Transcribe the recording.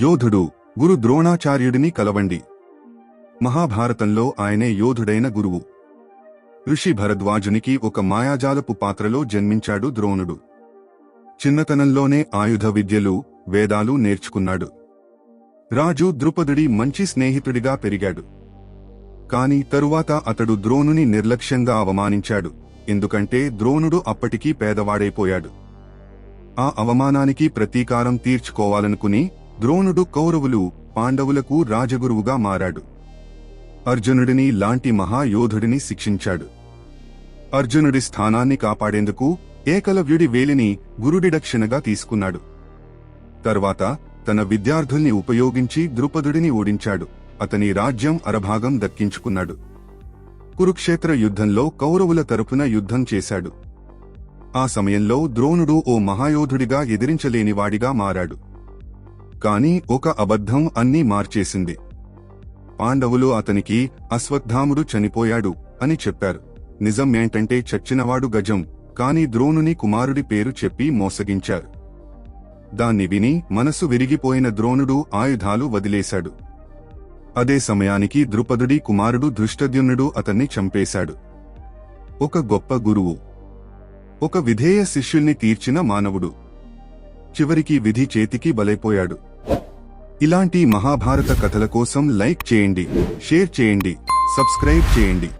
యోధుడు గురు ద్రోణాచార్యుడిని కలవండి. మహాభారతంలో ఆయనే యోధుడైన గురువు. ఋషి భరద్వాజునికి ఒక మాయాజాలపు పాత్రలో జన్మించాడు ద్రోణుడు. చిన్నతనంలోనే ఆయుధ విద్యలు వేదాలు నేర్చుకున్నాడు. రాజు ద్రుపదుడి మంచి స్నేహితుడిగా పెరిగాడు. కాని తరువాత అతడు ద్రోణుని నిర్లక్ష్యంగా అవమానించాడు. ఎందుకంటే ద్రోణుడు అప్పటికీ పేదవాడైపోయాడు. ఆ అవమానానికి ప్రతీకారం తీర్చుకోవాలనుకుని ద్రోణుడు కౌరవులు పాండవులకు రాజగురువుగా మారాడు. అర్జునుడిని లాంటి మహాయోధుడిని శిక్షించాడు. అర్జునుడి స్థానాన్ని కాపాడేందుకు ఏకలవ్యుడి వేలిని గురుడిడక్షణగా తీసుకున్నాడు. తర్వాత తన విద్యార్థుల్ని ఉపయోగించి ద్రుపదుడిని ఓడించాడు. అతని రాజ్యం అరభాగం దక్కించుకున్నాడు. కురుక్షేత్ర యుద్ధంలో కౌరవుల తరపున యుద్ధం చేశాడు. ఆ సమయంలో ద్రోణుడు ఓ మహాయోధుడిగా ఎదిరించలేనివాడిగా మారాడు. కాని ఒక అబద్ధం అన్నీ మార్చేసింది. పాండవులు అతనికి అశ్వత్థాముడు చనిపోయాడు అని చెప్పారు. నిజం ఏంటంటే చచ్చినవాడు గజం కాని ద్రోణుని కుమారుడి పేరు చెప్పి మోసగించారు. దాన్ని విని మనసు విరిగిపోయిన ద్రోణుడు ఆయుధాలు వదిలేశాడు. అదే సమయానికి ద్రుపదుడి కుమారుడు ధృష్టద్యునుడు అతన్ని చంపేశాడు. ఒక గొప్ప గురువు ఒక విధేయ శిష్యుల్ని తీర్చిన మానవుడు. చివరికి విధి చేతికి బలైపోయాడు. ఇలాంటి మహాభారత కథల కోసం లైక్ చేయండి షేర్ చేయండి సబ్స్క్రైబ్ చేయండి.